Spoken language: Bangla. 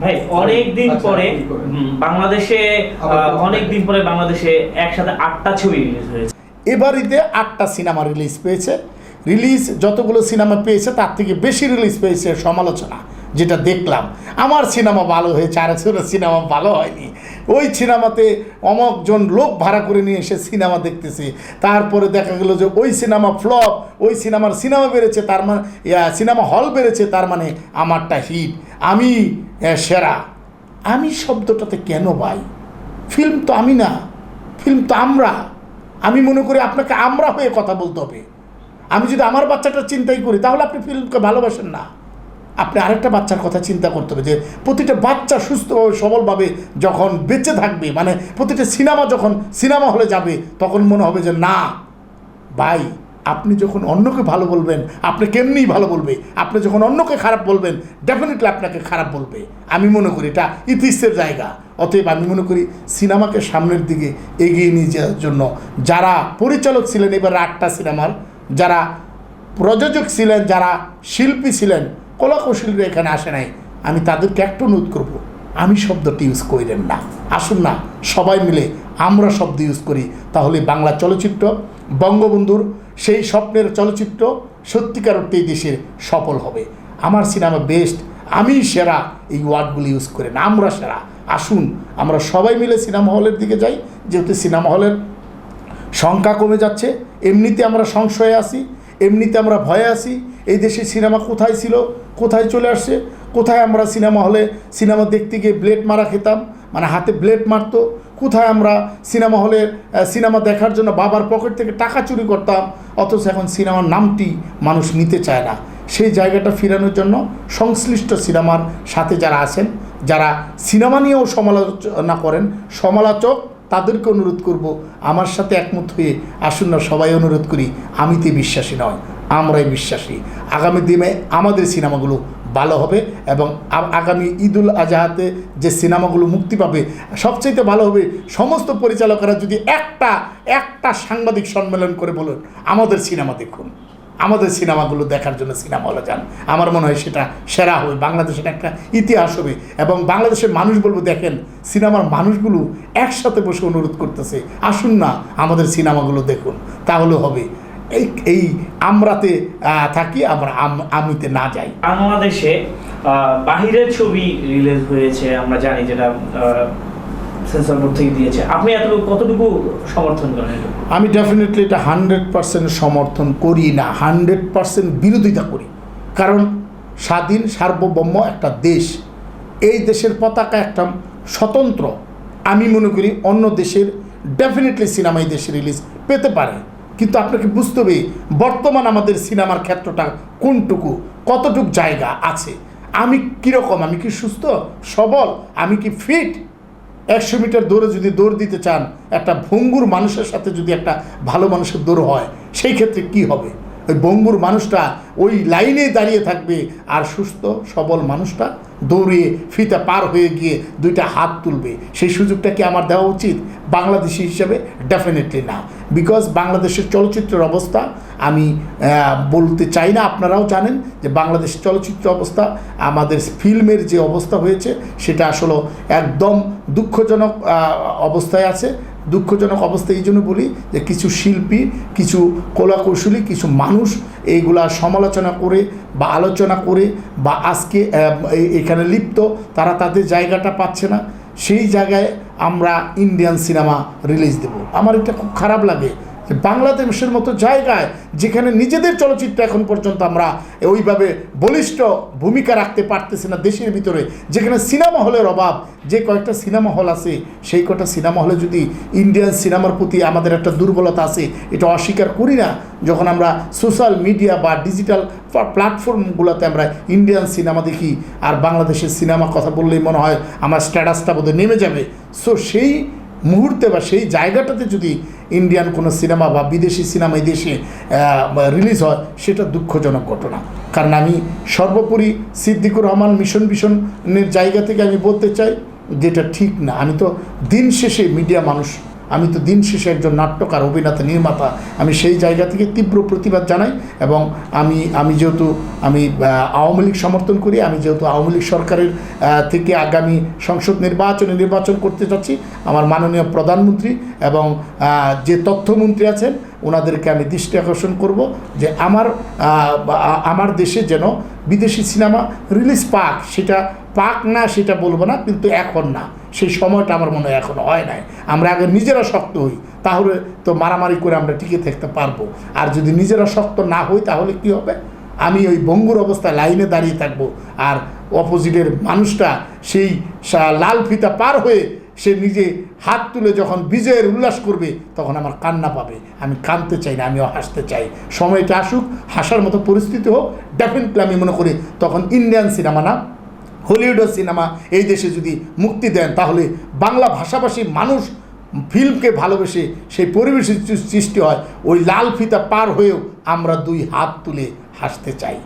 ভাই অনেক দিন আচ্ছা, পরে বাংলাদেশে অনেক দিন পরে বাংলাদেশে একসাথে আটটা ছবি রিলিজ হয়েছে। এবার ঈদে আটটা সিনেমা রিলিজ পেয়েছে। রিলিজ যতগুলো সিনেমা পেয়েছে তার থেকে বেশি রিলিজ পেয়েছে সমালোচনা যেটা দেখলাম। আমার সিনেমা ভালো হয়েছে আর সিনেমা ভালো হয়নি। ওই সিনেমাতে অমকজন লোক ভাড়া করে নিয়ে এসে সিনেমা দেখতেছে। তারপরে দেখা গেল যে ওই সিনেমা ফ্লপ, ওই সিনেমার সিনেমা বেড়েছে, তার মানে সিনেমা হল বেড়েছে, তার মানে আমারটা হিট। আমি সেরা। আমি শব্দটাতে কেন ভাই? ফিল্ম তো আমি না, ফিল্ম তো আমরা। আমি মনে করি আপনাকে আমরা হয়ে কথা বলতে হবে। আমি যদি আমার বাচ্চাটা চিন্তাই করি, তাহলে আপনি ফিল্মকে ভালোবাসেন না। আপনি আরেকটা বাচ্চার কথা চিন্তা করতে হবে যে প্রতিটা বাচ্চা সুস্থভাবে সবলভাবে যখন বেঁচে থাকবে মানে প্রতিটা সিনেমা যখন সিনেমা হলে যাবে, তখন মনে হবে যে না, ভাই, আপনি যখন অন্যকে ভালো বলবেন, আপনি কেমনিই ভালো বলবে, আপনি যখন অন্যকে খারাপ বলবেন ডেফিনেটলি আপনাকে খারাপ বলবে। আমি মনে করি এটা ইতিহাসের জায়গা, অতএব আমি মনে করি সিনেমাকে সামনের দিকে এগিয়ে নিয়ে যাওয়ার জন্য যারা পরিচালক ছিলেন, এবার আটটা সিনেমার, যারা প্রযোজক ছিলেন, যারা শিল্পী ছিলেন কলাকৌশলীরা এখানে আসে নাই, আমি তাদেরকে একটা অনুরোধ করব, আমি শব্দটি ইউজ করিলেন না। আসুন না, সবাই মিলে আমরা শব্দ ইউজ করি, তাহলে বাংলা চলচ্চিত্র, বঙ্গবন্ধুর সেই স্বপ্নের চলচ্চিত্র সত্যিকার অর্থে এই দেশের সফল হবে। আমার সিনেমা বেস্ট আমি সেরা এই ওয়ার্ডগুলি ইউজ করেন, আমরা সেরা। আসুন, আমরা সবাই মিলে সিনেমা হলের দিকে যাই, যেহেতু সিনেমা হলের সংখ্যা কমে যাচ্ছে, এমনিতে আমরা সংশয়ে আসি এমনিতে আমরা ভয়ে আসি এই দেশে সিনেমা কোথায় ছিল, কোথায় চলে আসছে, কোথায় আমরা সিনেমা হলে সিনেমা দেখতে গিয়ে ব্লেড মারা খেতাম মানে হাতে ব্লেড মারতো, কোথায় আমরা সিনেমা হলে সিনেমা দেখার জন্য বাবার পকেট থেকে টাকা চুরি করতাম, অথচ এখন সিনেমার নামটি মানুষ নিতে চায় না। সেই জায়গাটা ফেরানোর জন্য সংশ্লিষ্ট সিনেমার সাথে যারা আছেন, যারা সিনেমা নিয়েও সমালোচনা করেন, সমালোচক তাদেরকে অনুরোধ করব, আমার সাথে একমত হয়ে আসুন না, সবাই অনুরোধ করি আমিতে বিশ্বাসী নয়, আমরাই বিশ্বাসী। আগামী দিনে আমাদের সিনেমাগুলো ভালো হবে এবং আগামী ঈদুল আজহাতে যে সিনেমাগুলো মুক্তি পাবে, সবচাইতে ভালো হবে, সমস্ত পরিচালকরা যদি একটা একটা সাংবাদিক সম্মেলন করে বলুন, আমাদের সিনেমা দেখুন। আমাদের সিনেমাগুলো দেখার জন্য সিনেমা হলে যান। আমার মনে হয় সেটা সেরা হবে। বাংলাদেশের একটা ইতিহাস হবে এবং বাংলাদেশের মানুষ বলব, দেখেন, সিনেমার মানুষগুলো একসাথে বসে অনুরোধ করতেছে, আসুন না আমাদের সিনেমাগুলো দেখুন, তাহলে হবে। এই এই আমরাতে থাকি, আমরা আম- আমিতে না যাই। বাংলাদেশে বাহিরের ছবি রিলিজ হয়েছে, আমরা জানি যেটা সেন্সর বোর্ড থেকে দিয়েছে। আপনি এতটুকু, কতটুকু সমর্থন করেন আমি ডেফিনেটলি এটা হান্ড্রেড পার্সেন্ট সমর্থন করি না। হান্ড্রেড পার্সেন্ট বিরোধিতা করি। কারণ স্বাধীন সার্বভৌম একটা দেশ। এই দেশের পতাকা একটা স্বতন্ত্র। আমি মনে করি অন্য দেশের ডেফিনেটলি সিনেমা এই দেশে রিলিজ পেতে পারে। কিন্তু আপনাকে বুঝতে হবে, বর্তমান আমাদের সিনেমার ক্ষেত্রটা কোনটুকু, কতটুক জায়গা আছে? আমি কীরকম? আমি কি সুস্থ? সবল? আমি কি ফিট একশো মিটার দৌড়ে যদি দৌড় দিতে চান, একটা ভঙ্গুর মানুষের সাথে যদি একটা ভালো মানুষের দৌড় হয়, সেই ক্ষেত্রে কি হবে? ওই ভঙ্গুর মানুষটা ওই লাইনে দাঁড়িয়ে থাকবে আর সুস্থ, সবল মানুষটা দৌড়িয়ে ফিতা পার হয়ে গিয়ে দুইটা হাত তুলবে। সেই সুযোগটা কি আমার দেওয়া উচিত? বাংলাদেশি হিসেবে ডেফিনেটলি না। বিকজ বাংলাদেশের চলচ্চিত্রের অবস্থা, আমি বলতে চাই না, আপনারাও জানেন যে বাংলাদেশ চলচ্চিত্র অবস্থা, আমাদের ফিল্মের যে অবস্থা হয়েছে, সেটা আসলে একদম দুঃখজনক অবস্থায় আছে। দুঃখজনক অবস্থা এই জন্য বলি যে কিছু শিল্পী, কিছু কলাকৌশলী, কিছু মানুষ এইগুলা সমালোচনা করে বা আলোচনা করে বা আজকে এখানে লিপ্ত, তারা তাদের জায়গাটা পাচ্ছে না। সেই জায়গায় আমরা ইন্ডিয়ান সিনেমা রিলিজ দেব। আমার এটা খুব খারাপ লাগে। বাংলাদেশের মতো জায়গায় যেখানে নিজেদের চলচ্চিত্র এখন পর্যন্ত আমরা ওইভাবে বলিষ্ঠ ভূমিকা রাখতে পারতেছি না দেশের ভিতরে, যেখানে সিনেমা হলের অভাব, যে কয়েকটা সিনেমা হল আছে, সেই কটা সিনেমা হলে যদি ইন্ডিয়ান সিনেমার প্রতি আমাদের একটা দুর্বলতা আছে, এটা অস্বীকার করি না। যখন আমরা সোশ্যাল মিডিয়া বা ডিজিটাল প্ল্যাটফর্মগুলোতে আমরা ইন্ডিয়ান সিনেমা দেখি, আর বাংলাদেশের সিনেমা কথা বললেই মনে হয় আমার স্ট্যাটাসটা বোধহয় নেমে যাবে। সো সেই মুহূর্তে বা সেই জায়গাটাতে যদি ইন্ডিয়ান কোনো সিনেমা বা বিদেশি সিনেমা দেশে রিলিজ হয়, সেটা দুঃখজনক ঘটনা। কারণ আমি সর্বোপরি সিদ্দিকুর রহমান মিশন মিশনের জায়গা থেকে আমি বলতে চাই, যেটা ঠিক না। আমি তো দিন শেষে মিডিয়া মানুষ আমি তো দিন শেষে একজন নাট্যকার, অভিনেতা, নির্মাতা। আমি সেই জায়গা থেকে তীব্র প্রতিবাদ জানাই এবং আমি আমি যেহেতু, আমি আওয়ামী লীগ সমর্থন করি, আমি যেহেতু আওয়ামী লীগ সরকারের থেকে আগামী সংসদ নির্বাচনে নির্বাচন করতে চাচ্ছি আমার মাননীয় প্রধানমন্ত্রী এবং যে তথ্যমন্ত্রী আছেন, ওনাদেরকে আমি দৃষ্টি আকর্ষণ করব যে আমার আমার দেশে যেন বিদেশি সিনেমা রিলিজ পাক, সেটা পাক না, সেটা বলব না, কিন্তু এখন না। সেই সময়টা আমার মনে হয় এখনও হয় নাই। আমরা আগে নিজেরা শক্ত হই, তাহলে তো মারামারি করে আমরা টিকে থাকতে পারব। আর যদি নিজেরা শক্ত না হই, তাহলে কি হবে? আমি ওই বঙ্গুর অবস্থায় লাইনে দাঁড়িয়ে থাকব। আর অপোজিটের মানুষটা সেই লাল ফিতা পার হয়ে সে নিজে হাত তুলে যখন বিজয়ের উল্লাস করবে, তখন আমার কান্না পাবে। আমি কাঁদতে চাই না, আমিও হাসতে চাই। সময়টা আসুক, হাসার মতো পরিস্থিতি হোক ডেফিনেটলি আমি মনে করি তখন ইন্ডিয়ান সিনেমা না হলিউডের সিনেমা এই দেশে যদি মুক্তি দেন, তাহলে বাংলা ভাষাভাষী মানুষ ফিল্মকে ভালোবেসে সেই পরিবেশের সৃষ্টি হয়। ওই লাল ফিতা পার হয়েও আমরা দুই হাত তুলে হাসতে চাই।